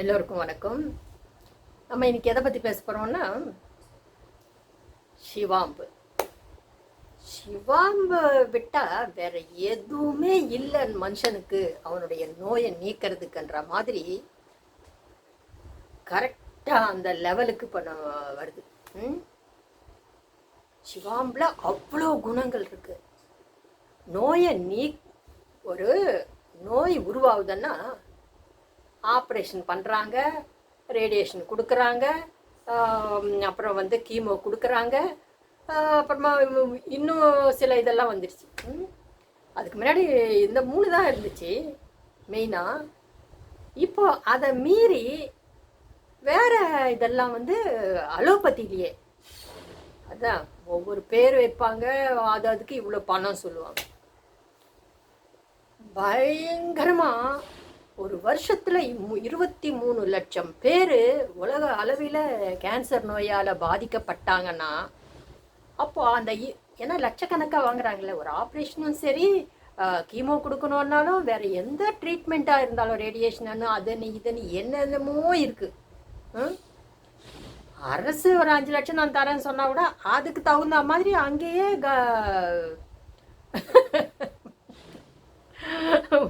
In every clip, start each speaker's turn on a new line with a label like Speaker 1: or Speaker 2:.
Speaker 1: எல்லோருக்கும் வணக்கம் நம்ம இன்னைக்கு எதை பற்றி பேச போகிறோம்னா சிவாம்பு சிவாம்பு விட்டால் வேற எதுவுமே இல்லை மனுஷனுக்கு அவனுடைய நோயை நீக்கிறதுக்குன்ற மாதிரி கரெக்டாக அந்த லெவலுக்கு பண்ண வருது சிவாம்பில் அவ்வளோ குணங்கள் இருக்கு நோயை நீ ஒரு நோய் உருவாகுதுன்னா ஆப்ரேஷன் பண்ணுறாங்க ரேடியேஷன் கொடுக்குறாங்க அப்புறம் வந்து கீமோ கொடுக்குறாங்க அப்புறமா இன்னும் சில இதெல்லாம் வந்துடுச்சு அதுக்கு முன்னாடி இந்த மூணு தான் இருந்துச்சு மெயினாக இப்போ அதை மீறி வேறு இதெல்லாம் வந்து அலோபதியிலேயே அதான் ஒவ்வொரு பேர் வைப்பாங்க அது அதுக்கு இவ்வளோ பணம் சொல்லுவாங்க பயங்கரமாக ஒரு வருஷத்தில் இருபத்தி மூணு லட்சம் பேர் உலக அளவில் கேன்சர் நோயால் பாதிக்கப்பட்டாங்கன்னா அப்போது அந்த ஏன்னா லட்சக்கணக்காக வாங்குறாங்களே ஒரு ஆப்ரேஷனும் சரி கீமோ கொடுக்கணுன்னாலும் வேறு எந்த ட்ரீட்மெண்ட்டாக இருந்தாலும் ரேடியேஷனாலும் அதுன்னு இதுன்னு என்னென்னமோ இருக்குது அரசு ஒரு அஞ்சு லட்சம் நான் தரேன்னு சொன்னால் கூட அதுக்கு தகுந்த மாதிரி அங்கேயே க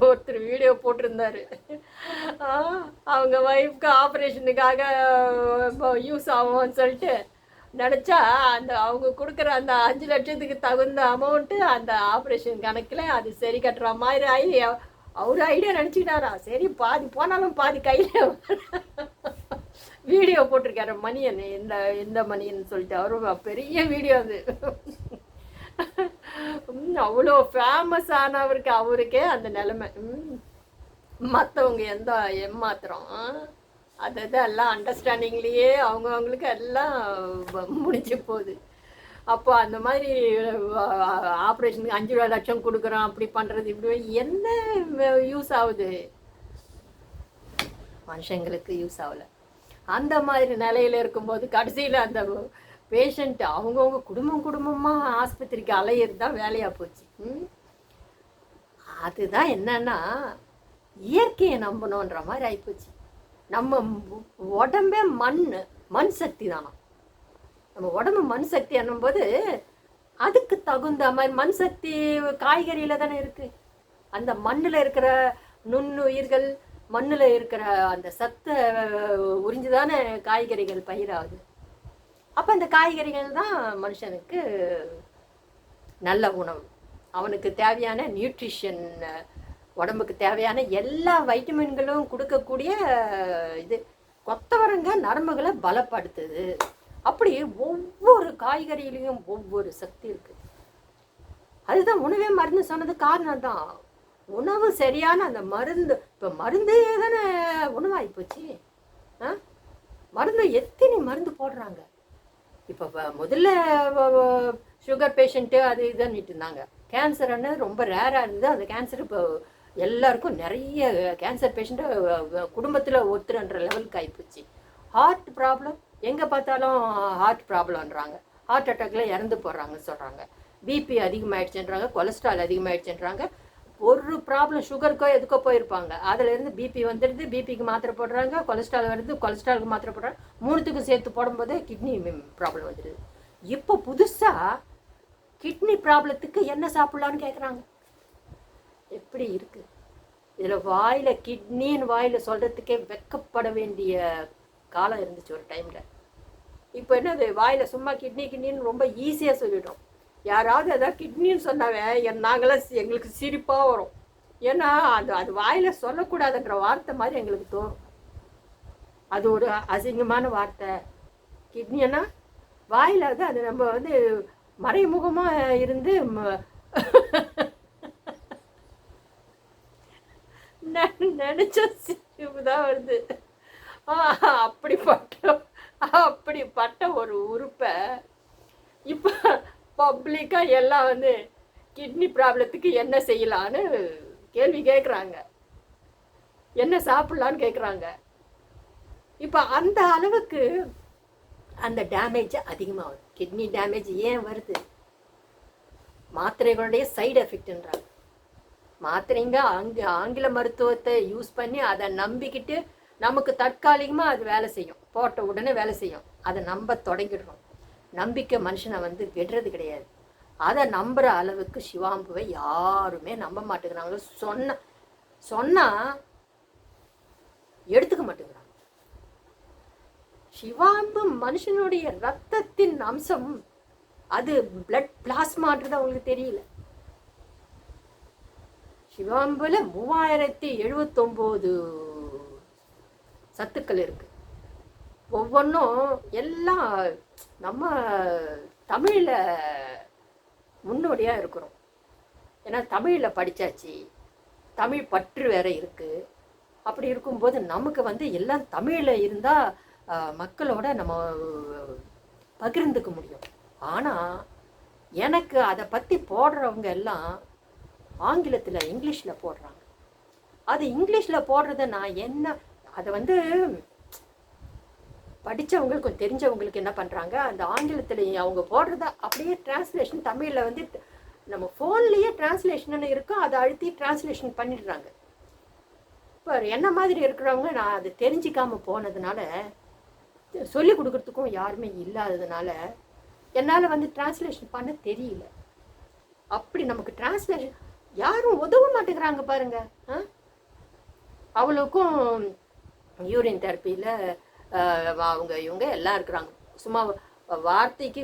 Speaker 1: ஒருத்தர் வீடியோ போட்டிருந்தாரு அவங்க ஒய்ஃப்க்கு ஆப்ரேஷனுக்காக யூஸ் ஆகும்னு சொல்லிட்டு நினச்சா அந்த அவங்க கொடுக்குற அந்த அஞ்சு லட்சத்துக்கு தகுந்த அமௌண்ட்டு அந்த ஆப்ரேஷன் கணக்கில் அது சரி கட்டுற மாதிரி ஆகி அவர் ஐடியா நினச்சிக்கிட்டாரா சரி பாதி போனாலும் பாதி கையில் வீடியோ போட்டிருக்காரு மணியன் இந்த இந்த மணியன் சொல்லிட்டு அவரும் பெரிய வீடியோ அது அவ்வளோ ஃபேமஸ் ஆனவருக்கு அவருக்கே அந்த நிலைமை மற்றவங்க எந்த ஏமாத்துறோம் அது எல்லாம் அண்டர்ஸ்டாண்டிங்லேயே அவங்கவுங்களுக்கு எல்லாம் முடிஞ்சு போகுது அப்போ அந்த மாதிரி ஆப்ரேஷனுக்கு அஞ்சு ரூபா லட்சம் கொடுக்குறோம் அப்படி பண்ணுறது இப்படி என்ன யூஸ் ஆகுது மனுஷங்களுக்கு யூஸ் ஆகலை அந்த மாதிரி நிலையில் இருக்கும்போது கடைசியில் அந்த பேஷண்ட்டு அவங்கவுங்க குடும்பம் குடும்பமாக ஆஸ்பத்திரிக்கு அலையிறது தான் வேலையாக போச்சு அதுதான் என்னன்னா இயற்கையை நம்பணுன்ற மாதிரி ஆகிப்போச்சு நம்ம உடம்பே மண் மண் சக்தி தானா நம்ம உடம்பு மண் சக்தி என்னும்போது அதுக்கு தகுந்த மாதிரி மண் சக்தி காய்கறியில் தானே இருக்குது அந்த மண்ணில் இருக்கிற நுண்ணுயிர்கள் மண்ணில் இருக்கிற அந்த சத்தை உறிஞ்சு தானே காய்கறிகள் பயிராகுது அப்போ அந்த காய்கறிகள் தான் மனுஷனுக்கு நல்ல உணவு அவனுக்கு தேவையான நியூட்ரிஷன் உடம்புக்கு தேவையான எல்லா வைட்டமின்களும் கொடுக்கக்கூடிய இது கொத்தவரங்க நரம்புகளை பலப்படுத்துது அப்படி ஒவ்வொரு காய்கறியிலையும் ஒவ்வொரு சக்தி இருக்குது அதுதான் உணவே மருந்து சொன்னது காரணம் தான் உணவு சரியான அந்த மருந்து இப்போ மருந்தே தானே உணவாகி போச்சு ஆ மருந்து எத்தனை மருந்து போடுறாங்க இப்போ முதல்ல சுகர் பேஷண்ட்டு அது இதுன்னுட்டு இருந்தாங்க அன்னது ரொம்ப ரேராக இருந்தது அந்த கேன்சர் இப்போ எல்லாருக்கும் நிறைய கேன்சர் பேஷண்ட்டு குடும்பத்தில் ஒருத்தருன்ற லெவலுக்கு ஆகிப்போச்சு ஹார்ட் ப்ராப்ளம் எங்கே பார்த்தாலும் ஹார்ட் ப்ராப்ளம்ன்றாங்க ஹார்ட் அட்டாக்ல இறந்து போடுறாங்கன்னு சொல்கிறாங்க பிபி அதிகமாகிடுச்சுன்றாங்க கொலஸ்ட்ரால் அதிகமாகிடுச்சுன்றாங்க ஒரு ப்ராப்ளம் சுகருக்கோ எதுக்கோ போயிருப்பாங்க அதுலேருந்து பிபி வந்துடுது பிபிக்கு மாத்திரை போடுறாங்க கொலஸ்ட்ரால் வருது கொலஸ்ட்ராலுக்கு மாத்திரை போடுறாங்க மூணுத்துக்கும் சேர்த்து போடும்போது கிட்னி ப்ராப்ளம் வந்துடுது இப்போ புதுசாக கிட்னி ப்ராப்ளத்துக்கு என்ன சாப்பிட்லான்னு கேட்குறாங்க எப்படி இருக்குது இதில் வாயில் கிட்னின்னு வாயில் சொல்கிறதுக்கே வெக்கப்பட வேண்டிய காலம் இருந்துச்சு ஒரு டைமில் இப்போ என்னது வாயில் சும்மா கிட்னி கிட்னின்னு ரொம்ப ஈஸியாக சொல்லிட்டோம் யாராவது எதாவது கிட்னின்னு சொன்னாவே நாங்களாம் எங்களுக்கு சிரிப்பாக வரும் ஏன்னா அது அது வாயில் சொல்லக்கூடாதுன்ற வார்த்தை மாதிரி எங்களுக்கு தோணும் அது ஒரு அசிங்கமான வார்த்தை கிட்னின்னா வாயில் வந்து அது நம்ம வந்து மறைமுகமாக இருந்து நினச்ச சிரிப்பு தான் வருது அப்படிப்பட்ட அப்படிப்பட்ட ஒரு உறுப்பை இப்போ பப்ளிக்காக எல்லாம் வந்து கிட்னி ப்ராப்ளத்துக்கு என்ன செய்யலான்னு கேள்வி கேட்குறாங்க என்ன சாப்பிட்லான்னு கேட்குறாங்க இப்போ அந்த அளவுக்கு அந்த டேமேஜ் அதிகமாகும் கிட்னி டேமேஜ் ஏன் வருது மாத்திரைகளுடைய சைடு எஃபெக்ட்ன்றாங்க மாத்திரைங்க ஆங்க ஆங்கில மருத்துவத்தை யூஸ் பண்ணி அதை நம்பிக்கிட்டு நமக்கு தற்காலிகமாக அது வேலை செய்யும் போட்ட உடனே வேலை செய்யும் அதை நம்ப தொடங்கிடுறோம் நம்பிக்கை மனுஷனை வந்து விடுறது கிடையாது அதை நம்புற அளவுக்கு சிவாம்புவை யாருமே நம்ப மாட்டேங்கிறாங்க சொன்ன சொன்னா எடுத்துக்க மாட்டேங்கிறாங்க சிவாம்பு மனுஷனுடைய ரத்தத்தின் அம்சம் அது பிளட் பிளாஸ்மான்றது அவங்களுக்கு தெரியல சிவாம்புல மூவாயிரத்தி எழுபத்தொம்போது சத்துக்கள் இருக்குது ஒவ்வொன்றும் எல்லாம் நம்ம தமிழில் முன்னோடியாக இருக்கிறோம் ஏன்னா தமிழில் படித்தாச்சு தமிழ் பற்று வேற இருக்குது அப்படி இருக்கும்போது நமக்கு வந்து எல்லாம் தமிழில் இருந்தால் மக்களோட நம்ம பகிர்ந்துக்க முடியும் ஆனால் எனக்கு அதை பற்றி போடுறவங்க எல்லாம் ஆங்கிலத்தில் இங்கிலீஷில் போடுறாங்க அது இங்கிலீஷில் போடுறத நான் என்ன அதை வந்து படித்தவங்களுக்கு தெரிஞ்சவங்களுக்கு என்ன பண்ணுறாங்க அந்த ஆங்கிலத்துலேயும் அவங்க போடுறத அப்படியே டிரான்ஸ்லேஷன் தமிழில் வந்து நம்ம ஃபோன்லேயே டிரான்ஸ்லேஷன் இருக்கோ அதை அழுத்தி டிரான்ஸ்லேஷன் பண்ணிடுறாங்க இப்போ என்ன மாதிரி இருக்கிறவங்க நான் அது தெரிஞ்சிக்காமல் போனதுனால சொல்லி கொடுக்குறதுக்கும் யாருமே இல்லாததுனால என்னால் வந்து டிரான்ஸ்லேஷன் பண்ண தெரியல அப்படி நமக்கு டிரான்ஸ்லேஷன் யாரும் உதவ மாட்டேங்கிறாங்க ஆ அவ்வளோக்கும் யூரின் தெரப்பியில் அவங்க இவங்க எல்லாம் இருக்கிறாங்க சும்மா வார்த்தைக்கு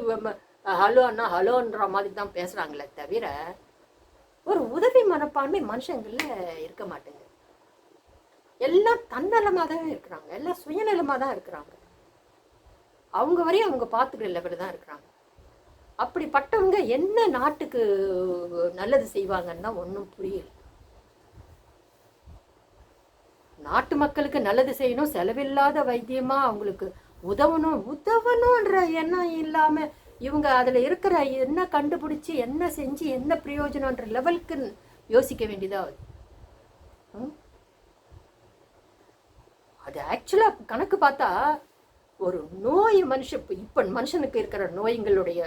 Speaker 1: ஹலோன்னா ஹலோன்ற மாதிரி தான் பேசுகிறாங்களே தவிர ஒரு உதவி மனப்பான்மை மனுஷங்களில் இருக்க மாட்டேங்குது எல்லாம் தன்னலமாக தான் இருக்கிறாங்க எல்லாம் சுயநலமாக தான் இருக்கிறாங்க அவங்க வரையும் அவங்க பார்த்துக்கிற லெவல் தான் இருக்கிறாங்க அப்படிப்பட்டவங்க என்ன நாட்டுக்கு நல்லது செய்வாங்கன்னு தான் ஒன்றும் புரியல நாட்டு மக்களுக்கு நல்லது செய்யணும் செலவில்லாத வைத்தியமாக அவங்களுக்கு உதவணும் உதவணுன்ற எண்ணம் இல்லாமல் இவங்க அதில் இருக்கிற என்ன கண்டுபிடிச்சி என்ன செஞ்சு என்ன பிரயோஜனம்ன்ற லெவலுக்கு யோசிக்க வேண்டியதா அது ஆக்சுவலாக கணக்கு பார்த்தா ஒரு நோய் மனுஷ இப்போ மனுஷனுக்கு இருக்கிற நோய்களுடைய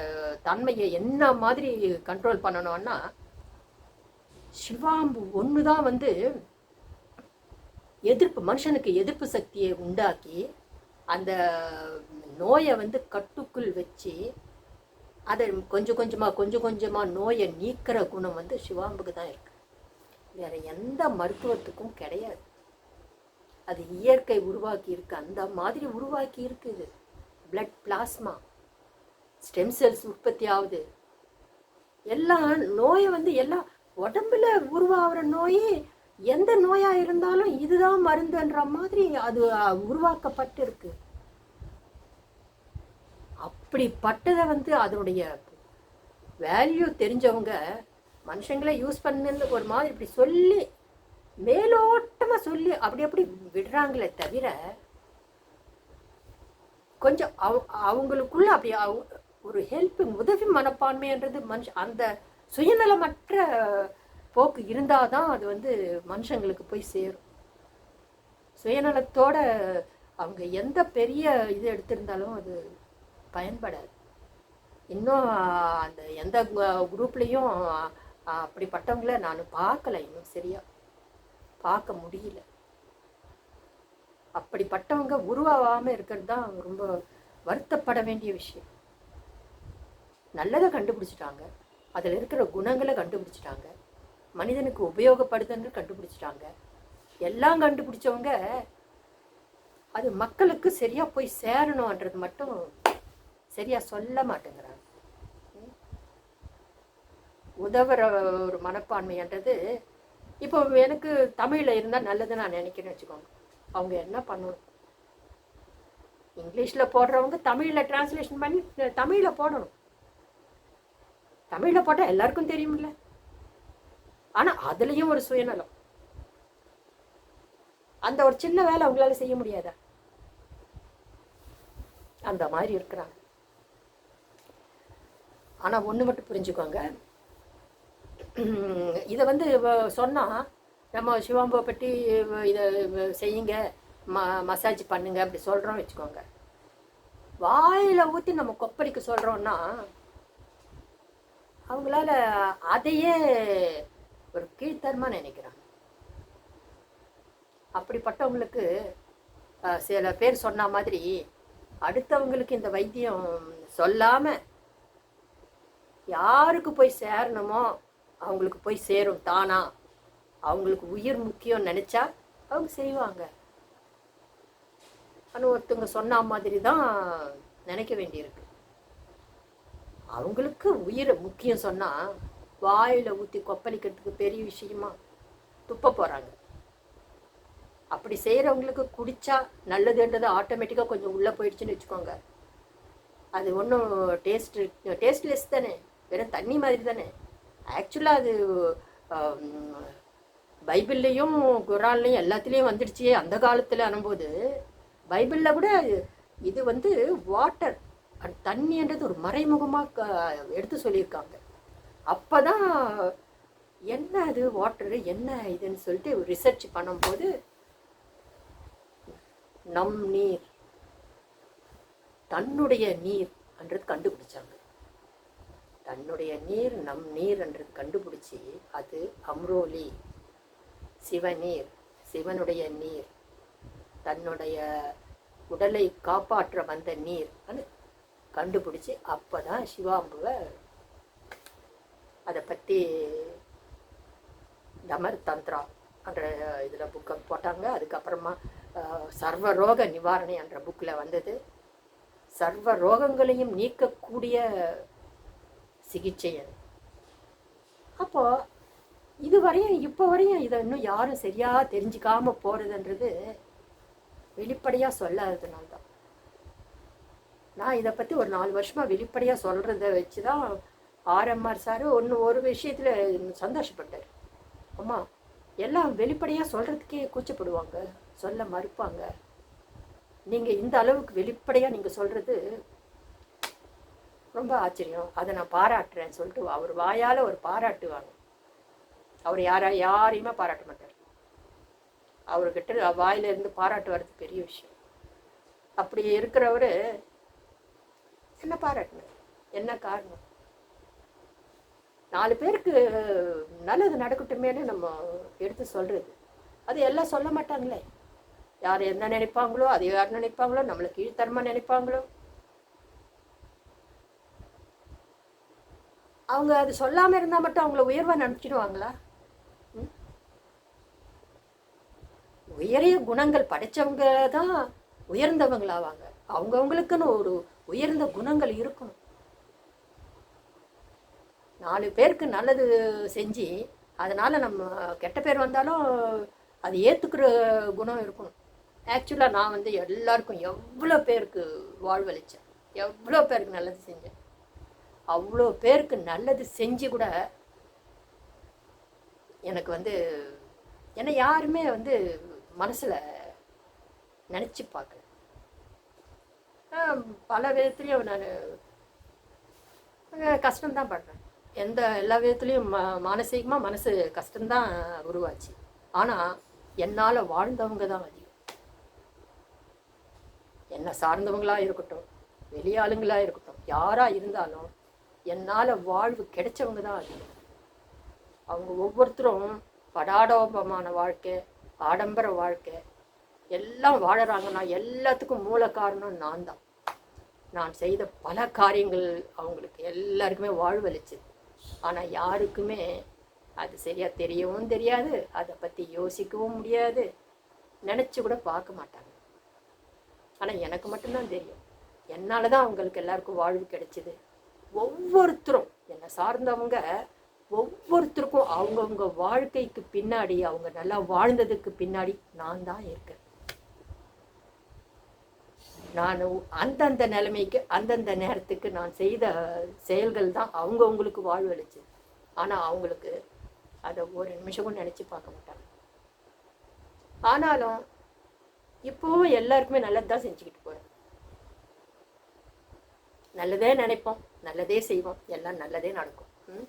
Speaker 1: தன்மையை என்ன மாதிரி கண்ட்ரோல் பண்ணணும்னா சிவாம்பு ஒன்று தான் வந்து எதிர்ப்பு மனுஷனுக்கு எதிர்ப்பு சக்தியை உண்டாக்கி அந்த நோயை வந்து கட்டுக்குள் வச்சு அதை கொஞ்சம் கொஞ்சமாக கொஞ்சம் கொஞ்சமாக நோயை நீக்கிற குணம் வந்து சிவாம்புக்கு தான் இருக்குது வேறு எந்த மருத்துவத்துக்கும் கிடையாது அது இயற்கை உருவாக்கி இருக்கு அந்த மாதிரி உருவாக்கி இருக்குது பிளட் பிளாஸ்மா ஸ்டெம் செல்ஸ் உற்பத்தி ஆகுது எல்லாம் நோயை வந்து எல்லாம் உடம்புல உருவாகிற நோயே எந்த நோயாக இருந்தாலும் இதுதான் மருந்துன்ற மாதிரி அது உருவாக்கப்பட்டிருக்கு அப்படிப்பட்டதை வந்து அதனுடைய வேல்யூ தெரிஞ்சவங்க மனுஷங்களை யூஸ் பண்ணுன்னு ஒரு மாதிரி இப்படி சொல்லி மேலோட்டமாக சொல்லி அப்படி அப்படி விடுறாங்களே தவிர கொஞ்சம் அவ அவங்களுக்குள்ள அப்படி ஒரு ஹெல்ப் உதவி மனப்பான்மைன்றது மனுஷ அந்த சுயநலமற்ற போக்கு இருந்தால் தான் அது வந்து மனுஷங்களுக்கு போய் சேரும் சுயநலத்தோட அவங்க எந்த பெரிய இது எடுத்திருந்தாலும் அது பயன்படாது இன்னும் அந்த எந்த குரூப்லேயும் அப்படிப்பட்டவங்கள நான் பார்க்கல இன்னும் சரியா பார்க்க முடியல அப்படிப்பட்டவங்க உருவாகாமல் இருக்கிறது தான் ரொம்ப வருத்தப்பட வேண்டிய விஷயம் நல்லதை கண்டுபிடிச்சிட்டாங்க அதில் இருக்கிற குணங்களை கண்டுபிடிச்சிட்டாங்க மனிதனுக்கு உபயோகப்படுதுன்னு கண்டுபிடிச்சிட்டாங்க எல்லாம் கண்டுபிடிச்சவங்க அது மக்களுக்கு சரியாக போய் சேரணும்ன்றது மட்டும் சரியாக சொல்ல மாட்டேங்கிறாங்க உதவுற ஒரு மனப்பான்மைன்றது இப்போ எனக்கு தமிழில் இருந்தால் நல்லது நான் நினைக்கிறேன்னு வச்சுக்கோங்க அவங்க என்ன பண்ணணும் இங்கிலீஷில் போடுறவங்க தமிழில் டிரான்ஸ்லேஷன் பண்ணி தமிழில் போடணும் தமிழில் போட்டால் எல்லாருக்கும் தெரியும்ல ஆனால் அதுலேயும் ஒரு சுயநலம் அந்த ஒரு சின்ன வேலை அவங்களால செய்ய முடியாதா அந்த மாதிரி இருக்கிறாங்க ஆனால் ஒன்று மட்டும் புரிஞ்சுக்கோங்க இதை வந்து சொன்னால் நம்ம சிவாம்போ பற்றி இதை செய்யுங்க ம மசாஜ் பண்ணுங்க அப்படி சொல்கிறோம் வச்சுக்கோங்க வாயில் ஊற்றி நம்ம கொப்பளிக்க சொல்கிறோன்னா அவங்களால அதையே ஒரு கீழ்த்தரமாக நினைக்கிறாங்க அப்படிப்பட்டவங்களுக்கு சில பேர் சொன்ன மாதிரி அடுத்தவங்களுக்கு இந்த வைத்தியம் சொல்லாமல் யாருக்கு போய் சேரணுமோ அவங்களுக்கு போய் சேரும் தானா அவங்களுக்கு உயிர் முக்கியம் நினச்சா அவங்க செய்வாங்க ஆனால் ஒருத்தவங்க சொன்ன மாதிரி தான் நினைக்க வேண்டியிருக்கு அவங்களுக்கு உயிர் முக்கியம் சொன்னால் வாயில் ஊற்றி கொப்பளிக்கிறதுக்கு பெரிய விஷயமா துப்ப போகிறாங்க அப்படி செய்கிறவங்களுக்கு குடித்தா நல்லதுன்றது ஆட்டோமேட்டிக்காக கொஞ்சம் உள்ளே போயிடுச்சுன்னு வச்சுக்கோங்க அது ஒன்றும் டேஸ்ட் டேஸ்ட்லெஸ் தானே வெறும் தண்ணி மாதிரி தானே ஆக்சுவலாக அது பைபிள்லேயும் குரான்லையும் எல்லாத்துலேயும் வந்துடுச்சு அந்த காலத்தில் அனும்போது பைபிளில் கூட இது வந்து வாட்டர் தண்ணின்றது ஒரு மறைமுகமாக எடுத்து சொல்லியிருக்காங்க அப்போ தான் என்ன அது வாட்டரு என்ன இதுன்னு சொல்லிட்டு ரிசர்ச் பண்ணும்போது நம் நீர் தன்னுடைய நீர் என்றது கண்டுபிடிச்சாங்க தன்னுடைய நீர் நம் நீர் என்றது கண்டுபிடிச்சி அது அம்ரோலி சிவநீர் சிவனுடைய நீர் தன்னுடைய உடலை காப்பாற்ற வந்த நீர் கண்டுபிடிச்சி அப்போ தான் சிவாம்புவை அதை பற்றி தமர் தந்திரா என்ற இதில் புக்கை போட்டாங்க அதுக்கப்புறமா சர்வரோக நிவாரணி என்ற புக்கில் வந்தது சர்வ ரோகங்களையும் நீக்கக்கூடிய சிகிச்சை அது அப்போது இது வரையும் இப்போ வரையும் இதை இன்னும் யாரும் சரியாக தெரிஞ்சுக்காமல் போகிறதுன்றது வெளிப்படையாக சொல்லாததுனால தான் நான் இதை பற்றி ஒரு நாலு வருஷமாக வெளிப்படையாக சொல்கிறத வச்சு தான் ஆர்எம்ஆர் சார் ஒன்று ஒரு விஷயத்தில் சந்தோஷப்பட்டார் அம்மா எல்லாம் வெளிப்படையாக சொல்கிறதுக்கே கூச்சப்படுவாங்க சொல்ல மறுப்பாங்க நீங்கள் இந்த அளவுக்கு வெளிப்படையாக நீங்கள் சொல்கிறது ரொம்ப ஆச்சரியம் அதை நான் பாராட்டுறேன்னு சொல்லிட்டு அவர் வாயால் ஒரு பாராட்டுவாங்க அவர் யாரா யாரையுமே பாராட்ட மாட்டார் அவர்கிட்ட வாயிலிருந்து பாராட்டு வர்றது பெரிய விஷயம் அப்படி இருக்கிறவர் என்ன பாராட்டினார் என்ன காரணம் நாலு பேருக்கு நல்லது நடக்கட்டுமேனு நம்ம எடுத்து சொல்கிறது அது எல்லாம் சொல்ல மாட்டாங்களே யார் என்ன நினைப்பாங்களோ அது யார் நினைப்பாங்களோ நம்மளை கீழ்த்தரமாக நினைப்பாங்களோ அவங்க அது சொல்லாமல் இருந்தால் மட்டும் அவங்கள உயர்வாக நினச்சிடுவாங்களா உயரிய குணங்கள் படைத்தவங்க தான் உயர்ந்தவங்களாவாங்க அவங்கவுங்களுக்குன்னு ஒரு உயர்ந்த குணங்கள் இருக்கணும் நாலு பேருக்கு நல்லது செஞ்சு அதனால் நம்ம கெட்ட பேர் வந்தாலும் அது ஏற்றுக்கிற குணம் இருக்கணும் ஆக்சுவலாக நான் வந்து எல்லாருக்கும் எவ்வளோ பேருக்கு வாழ்வழித்தேன் எவ்வளோ பேருக்கு நல்லது செஞ்சேன் அவ்வளோ பேருக்கு நல்லது செஞ்சு கூட எனக்கு வந்து என்னை யாருமே வந்து மனசில் நினச்சி பார்க்கல பல விதத்துலேயும் நான் கஷ்டம்தான் படுறேன் எந்த எல்லா விதத்துலேயும் ம மானசீகமாக மனசு கஷ்டம்தான் உருவாச்சு ஆனால் என்னால் வாழ்ந்தவங்க தான் அதிகம் என்னை சார்ந்தவங்களாக இருக்கட்டும் வெளியாளுங்களாக இருக்கட்டும் யாராக இருந்தாலும் என்னால் வாழ்வு கிடைச்சவங்க தான் அதிகம் அவங்க ஒவ்வொருத்தரும் படாடோபமான வாழ்க்கை ஆடம்பர வாழ்க்கை எல்லாம் வாழறாங்கன்னா எல்லாத்துக்கும் மூல காரணம் நான் தான் நான் செய்த பல காரியங்கள் அவங்களுக்கு எல்லாருக்குமே வாழ்வளிச்சது ஆனால் யாருக்குமே அது சரியாக தெரியவும் தெரியாது அதை பற்றி யோசிக்கவும் முடியாது நினச்சி கூட பார்க்க மாட்டாங்க ஆனால் எனக்கு மட்டும்தான் தெரியும் என்னால் தான் அவங்களுக்கு எல்லாருக்கும் வாழ்வு கிடைச்சிது ஒவ்வொருத்தரும் என்னை சார்ந்தவங்க ஒவ்வொருத்தருக்கும் அவங்கவுங்க வாழ்க்கைக்கு பின்னாடி அவங்க நல்லா வாழ்ந்ததுக்கு பின்னாடி நான் தான் இருக்கேன் நான் அந்தந்த நிலைமைக்கு அந்தந்த நேரத்துக்கு நான் செய்த செயல்கள் தான் அவங்கவுங்களுக்கு வாழ்வு அளிச்சு ஆனால் அவங்களுக்கு அதை ஒரு நிமிஷமும் நினச்சி பார்க்க மாட்டாங்க ஆனாலும் இப்போவும் எல்லாருக்குமே நல்லது தான் செஞ்சுக்கிட்டு போகிறேன் நல்லதே நினைப்போம் நல்லதே செய்வோம் எல்லாம் நல்லதே நடக்கும் ம்